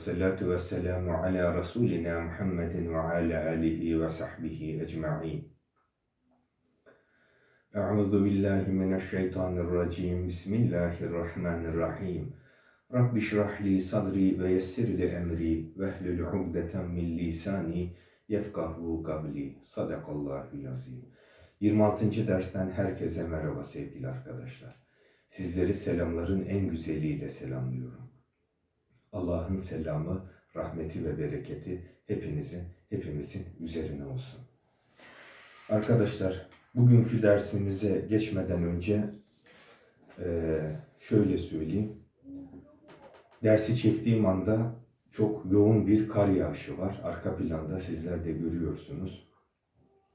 salatu ve selamu ala Resulina Muhammedin ve ala alihi ve sahbihi ecma'in. Euzu billahi mineşşeytanirracim. Bismillahirrahmanirrahim. Rabbi şrah li sadri ve yessir li emri ve hlul ugdeten min lisani yefkahu kavli. Sadakallahul azim. 26. dersten herkese merhaba sevgili arkadaşlar. Sizleri selamların en güzeliyle selamlıyorum. Allah'ın selamı, rahmeti ve bereketi hepinizin, hepimizin üzerine olsun. Arkadaşlar, bugünkü dersimize geçmeden önce eee, şöyle söyleyeyim. Dersi çektiğim anda çok yoğun bir kar yağışı var. Arka planda sizler de görüyorsunuz.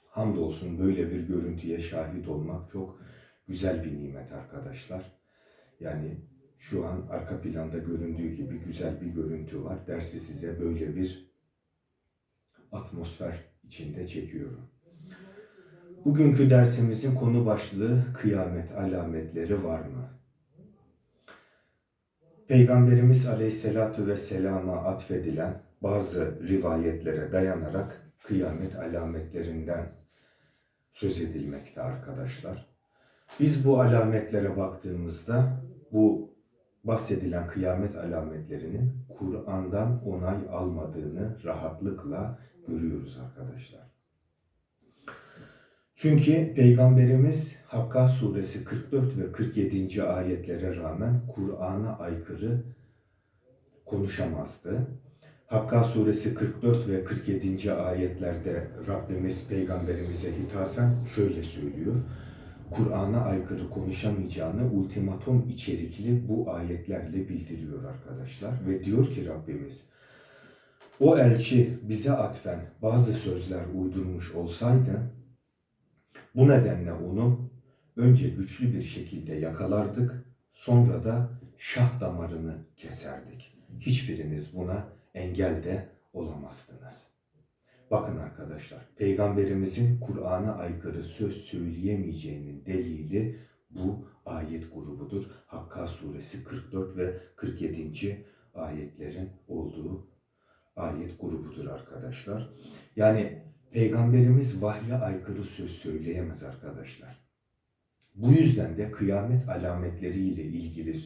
Hamdolsun böyle bir görüntüye şahit olmak çok güzel bir nimet arkadaşlar. Yani şu an arka planda göründüğü gibi güzel bir görüntü var. Dersi size böyle bir atmosfer içinde çekiyorum. Bugünkü dersimizin konu başlığı kıyamet alametleri var mı? Peygamberimiz Aleyhisselatü Vesselam'a atfedilen bazı rivayetlere dayanarak kıyamet alametlerinden söz edilmekte arkadaşlar. Biz bu alametlere baktığımızda bu bahsedilen kıyamet alametlerinin Kur'an'dan onay almadığını rahatlıkla görüyoruz arkadaşlar. Çünkü Peygamberimiz Hakka suresi 44 ve 47. ayetlere rağmen Kur'an'a aykırı konuşamazdı. Hakka suresi 44 ve 47. ayetlerde Rabbimiz peygamberimize hitaben şöyle söylüyor. Kur'an'a aykırı konuşamayacağını ultimatum içerikli bu ayetlerle bildiriyor arkadaşlar. Ve diyor ki Rabbimiz, o elçi bize atfen bazı sözler uydurmuş olsaydı, bu nedenle onu önce güçlü bir şekilde yakalardık, sonra da şah damarını keserdik. Hiçbiriniz buna engel de olamazdınız. Bakın arkadaşlar, Peygamberimizin Kur'an'a aykırı söz söyleyemeyeceğinin delili bu ayet grubudur. Hakka suresi 44 ve 47. ayetlerin olduğu ayet grubudur arkadaşlar. Yani Peygamberimiz vahye aykırı söz söyleyemez arkadaşlar. Bu yüzden de kıyamet alametleriyle ilgili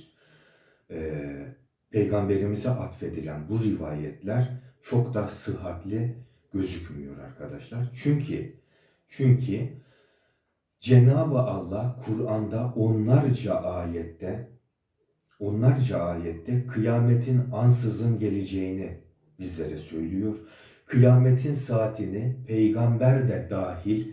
e, Peygamberimize atfedilen bu rivayetler çok da sıhhatli gözükmüyor arkadaşlar. Çünkü çünkü Cenab-ı Allah Kur'an'da onlarca ayette onlarca ayette kıyametin ansızın geleceğini bizlere söylüyor. Kıyametin saatini peygamber de dahil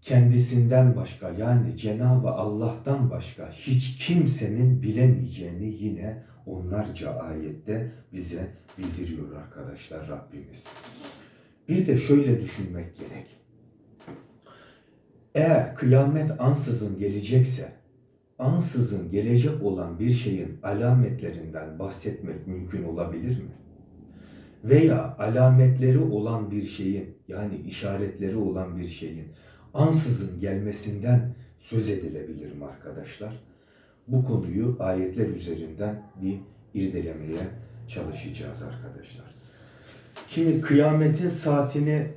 kendisinden başka yani Cenab-ı Allah'tan başka hiç kimsenin bilemeyeceğini yine onlarca ayette bize bildiriyor arkadaşlar Rabbimiz. Bir de şöyle düşünmek gerek. Eğer kıyamet ansızın gelecekse, ansızın gelecek olan bir şeyin alametlerinden bahsetmek mümkün olabilir mi? Veya alametleri olan bir şeyin yani işaretleri olan bir şeyin ansızın gelmesinden söz edilebilir mi arkadaşlar? Bu konuyu ayetler üzerinden bir irdelemeye çalışacağız arkadaşlar. Şimdi kıyametin saatini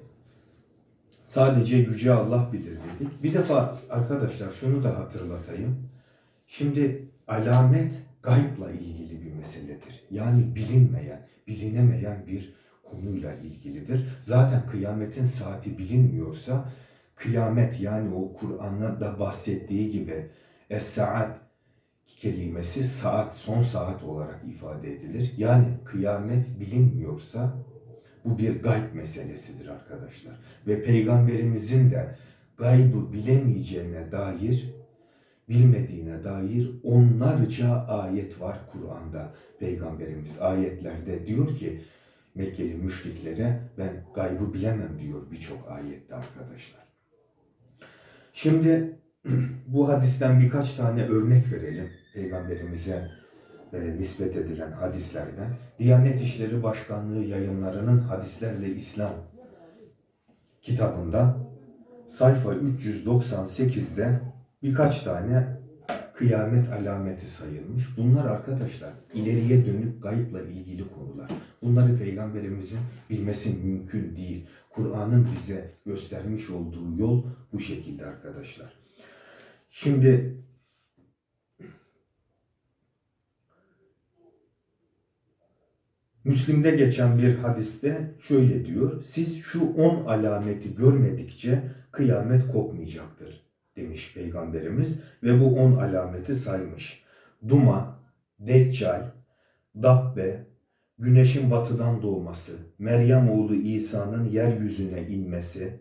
sadece Yüce Allah bilir dedik. Bir defa arkadaşlar şunu da hatırlatayım. Şimdi alamet gaybla ilgili bir meseledir. Yani bilinmeyen, bilinemeyen bir konuyla ilgilidir. Zaten kıyametin saati bilinmiyorsa kıyamet yani o Kur'an'da da bahsettiği gibi es-saat kelimesi saat, son saat olarak ifade edilir. Yani kıyamet bilinmiyorsa bu bir gayb meselesidir arkadaşlar. Ve peygamberimizin de gaybı bilemeyeceğine dair, bilmediğine dair onlarca ayet var Kur'an'da. Peygamberimiz ayetlerde diyor ki Mekkeli müşriklere ben gaybı bilemem diyor birçok ayette arkadaşlar. Şimdi bu hadisten birkaç tane örnek verelim peygamberimize e, nispet edilen hadislerden. Diyanet İşleri Başkanlığı yayınlarının Hadislerle İslam kitabında sayfa 398'de birkaç tane kıyamet alameti sayılmış. Bunlar arkadaşlar ileriye dönük gayıpla ilgili konular. Bunları peygamberimizin bilmesi mümkün değil. Kur'an'ın bize göstermiş olduğu yol bu şekilde arkadaşlar. Şimdi Müslim'de geçen bir hadiste şöyle diyor. Siz şu on alameti görmedikçe kıyamet kopmayacaktır demiş Peygamberimiz ve bu on alameti saymış. Duman, Deccal, Dabbe, güneşin batıdan doğması, Meryem oğlu İsa'nın yeryüzüne inmesi,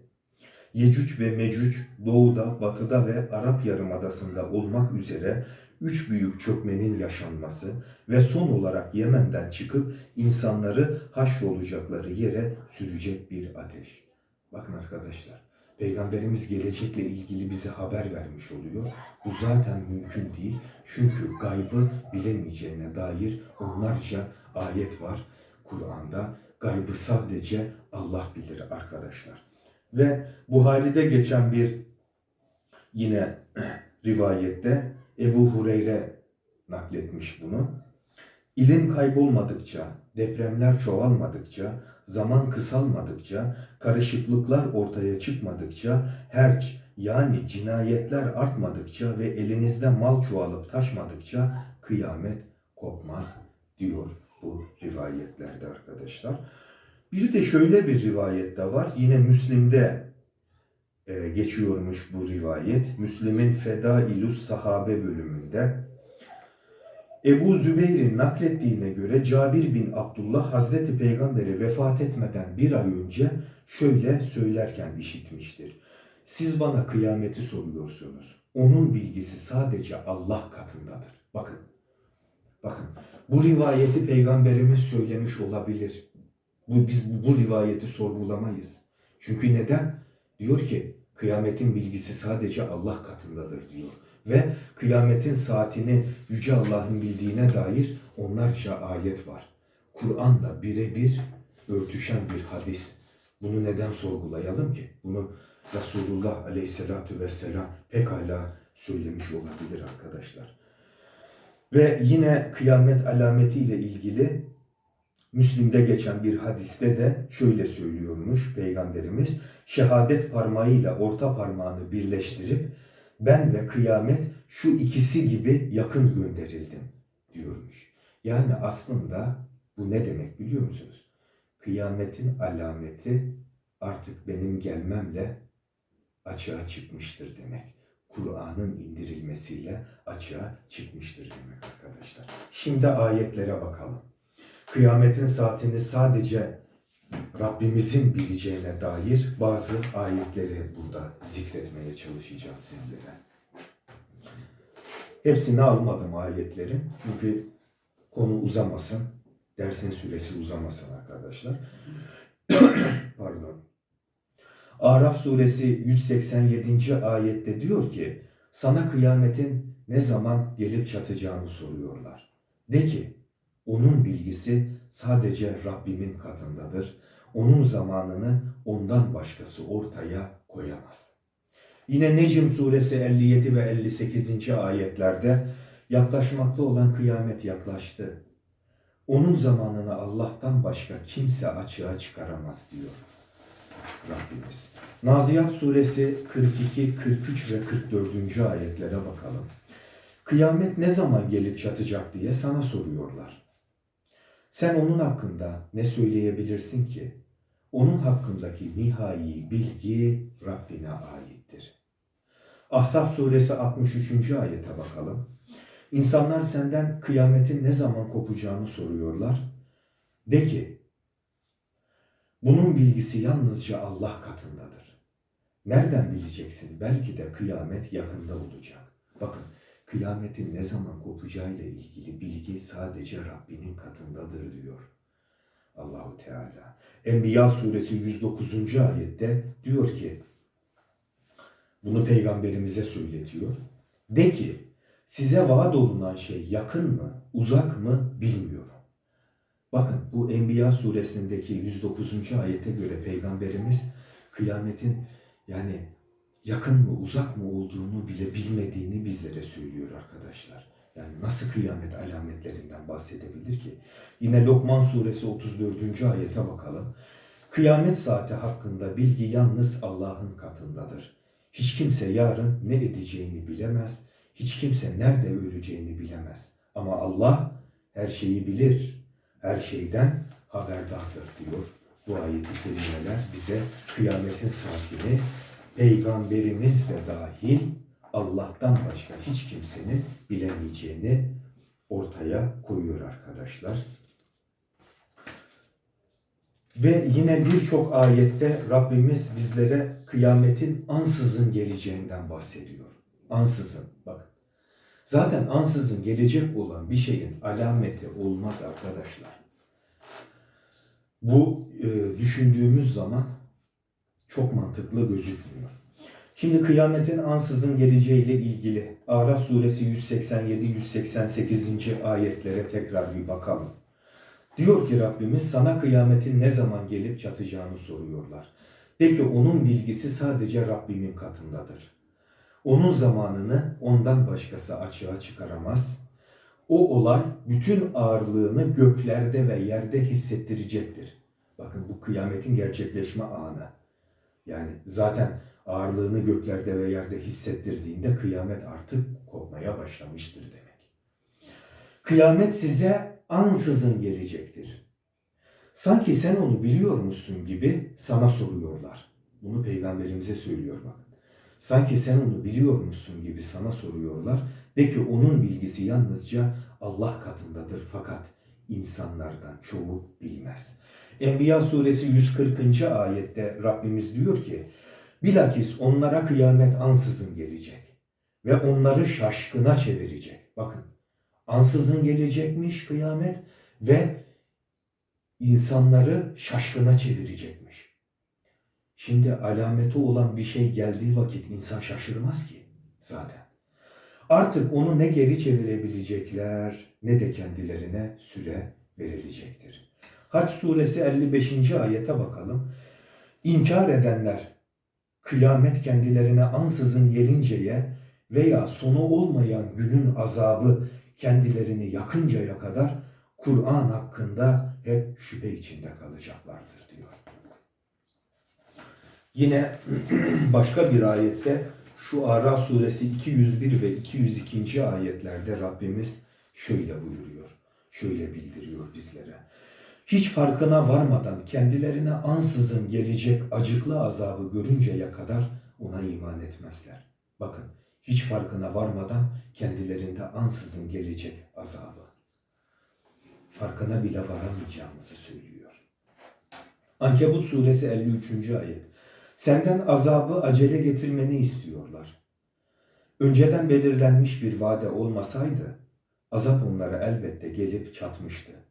Yecüc ve Mecüc doğuda, batıda ve Arap Yarımadası'nda olmak üzere üç büyük çökmenin yaşanması ve son olarak Yemen'den çıkıp insanları haşrolacakları yere sürecek bir ateş. Bakın arkadaşlar, Peygamberimiz gelecekle ilgili bize haber vermiş oluyor. Bu zaten mümkün değil. Çünkü gaybı bilemeyeceğine dair onlarca ayet var Kur'an'da. Gaybı sadece Allah bilir arkadaşlar. Ve Buhari'de geçen bir yine rivayette Ebu Hureyre nakletmiş bunu. İlim kaybolmadıkça, depremler çoğalmadıkça, zaman kısalmadıkça, karışıklıklar ortaya çıkmadıkça, herç yani cinayetler artmadıkça ve elinizde mal çoğalıp taşmadıkça kıyamet kopmaz diyor bu rivayetlerde arkadaşlar. Bir de şöyle bir rivayet de var. Yine Müslim'de e, geçiyormuş bu rivayet. Müslim'in Fedailus Sahabe bölümünde. Ebu Zübeyir'in naklettiğine göre Cabir bin Abdullah Hazreti Peygamber'i vefat etmeden bir ay önce şöyle söylerken işitmiştir. Siz bana kıyameti soruyorsunuz. Onun bilgisi sadece Allah katındadır. Bakın, bakın bu rivayeti Peygamberimiz söylemiş olabilir. Bu, biz bu, bu rivayeti sorgulamayız. Çünkü neden? Diyor ki kıyametin bilgisi sadece Allah katındadır diyor. Ve kıyametin saatini Yüce Allah'ın bildiğine dair onlarca ayet var. Kur'an'la birebir örtüşen bir hadis. Bunu neden sorgulayalım ki? Bunu Resulullah Aleyhisselatü Vesselam pekala söylemiş olabilir arkadaşlar. Ve yine kıyamet alametiyle ilgili Müslim'de geçen bir hadiste de şöyle söylüyormuş Peygamberimiz. Şehadet parmağıyla orta parmağını birleştirip ben ve kıyamet şu ikisi gibi yakın gönderildim diyormuş. Yani aslında bu ne demek biliyor musunuz? Kıyametin alameti artık benim gelmemle açığa çıkmıştır demek. Kur'an'ın indirilmesiyle açığa çıkmıştır demek arkadaşlar. Şimdi ayetlere bakalım. Kıyametin saatini sadece Rabbimizin bileceğine dair bazı ayetleri burada zikretmeye çalışacağım sizlere. Hepsini almadım ayetlerin. Çünkü konu uzamasın. Dersin süresi uzamasın arkadaşlar. Pardon. Araf suresi 187. ayette diyor ki sana kıyametin ne zaman gelip çatacağını soruyorlar. De ki onun bilgisi sadece Rabbimin katındadır. Onun zamanını ondan başkası ortaya koyamaz. Yine Necm suresi 57 ve 58. ayetlerde yaklaşmakta olan kıyamet yaklaştı. Onun zamanını Allah'tan başka kimse açığa çıkaramaz diyor Rabbimiz. Naziyat suresi 42, 43 ve 44. ayetlere bakalım. Kıyamet ne zaman gelip çatacak diye sana soruyorlar. Sen onun hakkında ne söyleyebilirsin ki? Onun hakkındaki nihai bilgi Rabbine aittir. Ahzab suresi 63. ayete bakalım. İnsanlar senden kıyametin ne zaman kopacağını soruyorlar. De ki, bunun bilgisi yalnızca Allah katındadır. Nereden bileceksin? Belki de kıyamet yakında olacak. Bakın, kıyametin ne zaman kopacağıyla ilgili bilgi sadece Rabbinin katındadır diyor. Allahu Teala. Enbiya suresi 109. ayette diyor ki bunu peygamberimize söyletiyor. De ki size vaat olunan şey yakın mı, uzak mı bilmiyorum. Bakın bu Enbiya suresindeki 109. ayete göre peygamberimiz kıyametin yani yakın mı uzak mı olduğunu bile bilmediğini bizlere söylüyor arkadaşlar. Yani nasıl kıyamet alametlerinden bahsedebilir ki? Yine Lokman suresi 34. ayete bakalım. Kıyamet saati hakkında bilgi yalnız Allah'ın katındadır. Hiç kimse yarın ne edeceğini bilemez. Hiç kimse nerede öleceğini bilemez. Ama Allah her şeyi bilir. Her şeyden haberdardır diyor. Bu ayet-i kerimeler bize kıyametin saatini peygamberimiz de dahil Allah'tan başka hiç kimsenin bilemeyeceğini ortaya koyuyor arkadaşlar. Ve yine birçok ayette Rabbimiz bizlere kıyametin ansızın geleceğinden bahsediyor. Ansızın bakın. Zaten ansızın gelecek olan bir şeyin alameti olmaz arkadaşlar. Bu e, düşündüğümüz zaman çok mantıklı gözükmüyor. Şimdi kıyametin ansızın geleceğiyle ilgili Araf suresi 187-188. ayetlere tekrar bir bakalım. Diyor ki Rabbimiz sana kıyametin ne zaman gelip çatacağını soruyorlar. De ki onun bilgisi sadece Rabbimin katındadır. Onun zamanını ondan başkası açığa çıkaramaz. O olay bütün ağırlığını göklerde ve yerde hissettirecektir. Bakın bu kıyametin gerçekleşme anı. Yani zaten ağırlığını göklerde ve yerde hissettirdiğinde kıyamet artık kopmaya başlamıştır demek. Kıyamet size ansızın gelecektir. Sanki sen onu biliyor musun gibi sana soruyorlar. Bunu peygamberimize söylüyor bakın. Sanki sen onu biliyor musun gibi sana soruyorlar. De ki onun bilgisi yalnızca Allah katındadır fakat insanlardan çoğu bilmez. Enbiya suresi 140. ayette Rabbimiz diyor ki Bilakis onlara kıyamet ansızın gelecek ve onları şaşkına çevirecek. Bakın ansızın gelecekmiş kıyamet ve insanları şaşkına çevirecekmiş. Şimdi alameti olan bir şey geldiği vakit insan şaşırmaz ki zaten. Artık onu ne geri çevirebilecekler ne de kendilerine süre verilecektir. Haç suresi 55. ayete bakalım. İnkar edenler kıyamet kendilerine ansızın gelinceye veya sonu olmayan günün azabı kendilerini yakıncaya kadar Kur'an hakkında hep şüphe içinde kalacaklardır diyor. Yine başka bir ayette şu Ara suresi 201 ve 202. ayetlerde Rabbimiz şöyle buyuruyor, şöyle bildiriyor bizlere. Hiç farkına varmadan kendilerine ansızın gelecek acıklı azabı görünceye kadar ona iman etmezler. Bakın hiç farkına varmadan kendilerinde ansızın gelecek azabı. Farkına bile varamayacağımızı söylüyor. Ankebut suresi 53. ayet. Senden azabı acele getirmeni istiyorlar. Önceden belirlenmiş bir vade olmasaydı azap onlara elbette gelip çatmıştı.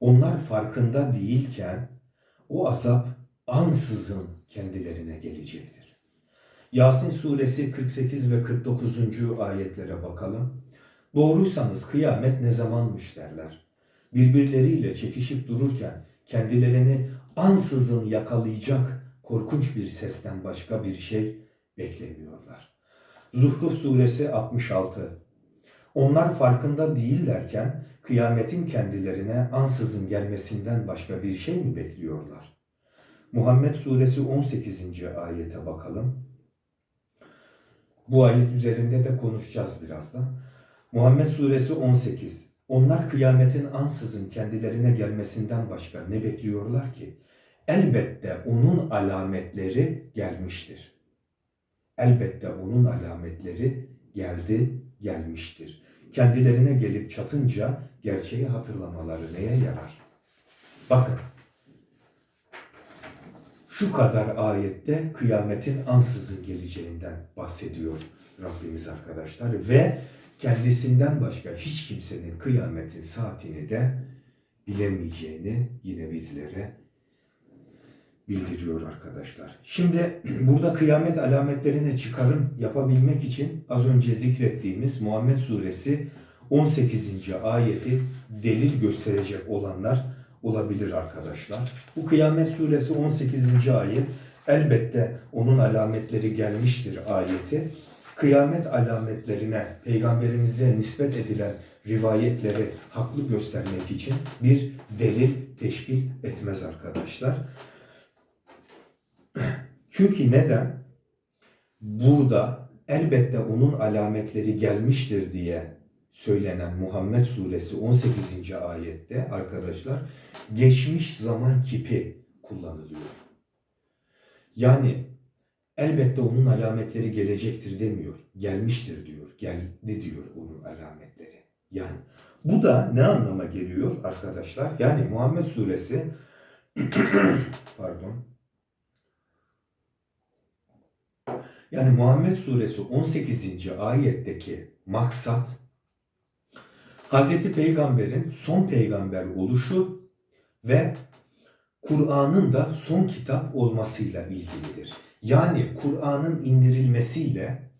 Onlar farkında değilken o azap ansızın kendilerine gelecektir. Yasin suresi 48 ve 49. ayetlere bakalım. Doğruysanız kıyamet ne zamanmış derler. Birbirleriyle çekişip dururken kendilerini ansızın yakalayacak korkunç bir sesten başka bir şey beklemiyorlar. Zuhruf suresi 66 Onlar farkında değillerken kıyametin kendilerine ansızın gelmesinden başka bir şey mi bekliyorlar? Muhammed suresi 18. ayete bakalım. Bu ayet üzerinde de konuşacağız birazdan. Muhammed suresi 18. Onlar kıyametin ansızın kendilerine gelmesinden başka ne bekliyorlar ki? Elbette onun alametleri gelmiştir. Elbette onun alametleri geldi, gelmiştir. Kendilerine gelip çatınca gerçeği hatırlamaları neye yarar? Bakın, şu kadar ayette kıyametin ansızın geleceğinden bahsediyor Rabbimiz arkadaşlar ve kendisinden başka hiç kimsenin kıyametin saatini de bilemeyeceğini yine bizlere bildiriyor arkadaşlar. Şimdi burada kıyamet alametlerine çıkarım yapabilmek için az önce zikrettiğimiz Muhammed Suresi 18. ayeti delil gösterecek olanlar olabilir arkadaşlar. Bu Kıyamet Suresi 18. ayet elbette onun alametleri gelmiştir ayeti. Kıyamet alametlerine peygamberimize nispet edilen rivayetleri haklı göstermek için bir delil teşkil etmez arkadaşlar. Çünkü neden? Burada elbette onun alametleri gelmiştir diye söylenen Muhammed suresi 18. ayette arkadaşlar geçmiş zaman kipi kullanılıyor. Yani elbette onun alametleri gelecektir demiyor. Gelmiştir diyor. Geldi diyor onun alametleri. Yani bu da ne anlama geliyor arkadaşlar? Yani Muhammed suresi pardon Yani Muhammed suresi 18. ayetteki maksat Hazreti Peygamber'in son peygamber oluşu ve Kur'an'ın da son kitap olmasıyla ilgilidir. Yani Kur'an'ın indirilmesiyle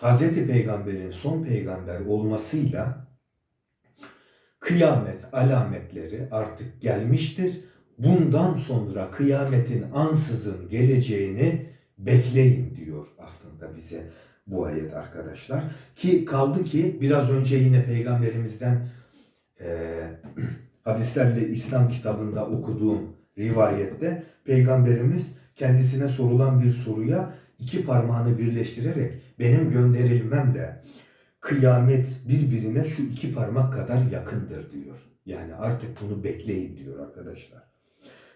Hazreti Peygamber'in son peygamber olmasıyla kıyamet alametleri artık gelmiştir. Bundan sonra kıyametin ansızın geleceğini bekleyin bize bu ayet arkadaşlar. Ki kaldı ki biraz önce yine peygamberimizden e, hadislerle İslam kitabında okuduğum rivayette peygamberimiz kendisine sorulan bir soruya iki parmağını birleştirerek benim gönderilmemle kıyamet birbirine şu iki parmak kadar yakındır diyor. Yani artık bunu bekleyin diyor arkadaşlar.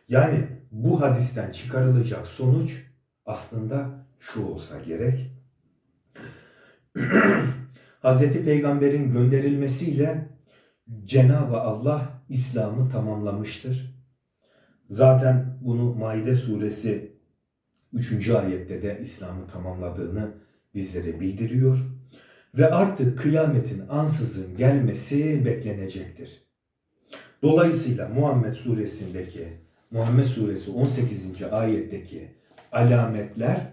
Yani bu hadisten çıkarılacak sonuç aslında şu olsa gerek. Hazreti Peygamber'in gönderilmesiyle Cenab-ı Allah İslam'ı tamamlamıştır. Zaten bunu Maide suresi 3. ayette de İslam'ı tamamladığını bizlere bildiriyor. Ve artık kıyametin ansızın gelmesi beklenecektir. Dolayısıyla Muhammed suresindeki Muhammed suresi 18. ayetteki alametler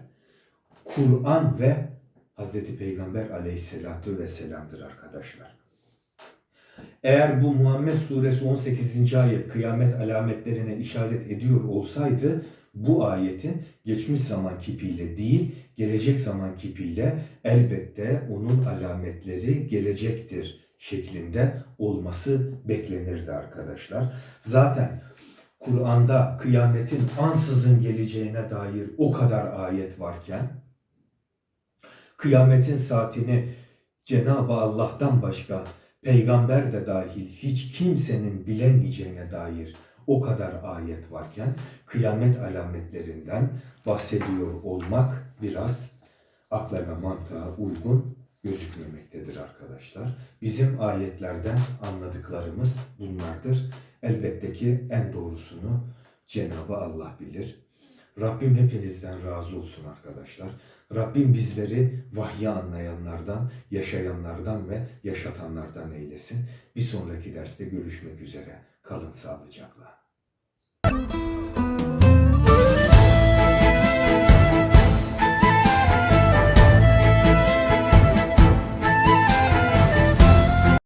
Kur'an ve Hazreti Peygamber aleyhissalatu vesselam'dır arkadaşlar. Eğer bu Muhammed suresi 18. ayet kıyamet alametlerine işaret ediyor olsaydı bu ayetin geçmiş zaman kipiyle değil, gelecek zaman kipiyle elbette onun alametleri gelecektir şeklinde olması beklenirdi arkadaşlar. Zaten Kur'an'da kıyametin ansızın geleceğine dair o kadar ayet varken kıyametin saatini Cenab-ı Allah'tan başka peygamber de dahil hiç kimsenin bilemeyeceğine dair o kadar ayet varken kıyamet alametlerinden bahsediyor olmak biraz akla ve mantığa uygun gözükmemektedir arkadaşlar. Bizim ayetlerden anladıklarımız bunlardır. Elbette ki en doğrusunu Cenabı Allah bilir. Rabbim hepinizden razı olsun arkadaşlar. Rabbim bizleri vahyi anlayanlardan, yaşayanlardan ve yaşatanlardan eylesin. Bir sonraki derste görüşmek üzere. Kalın sağlıcakla.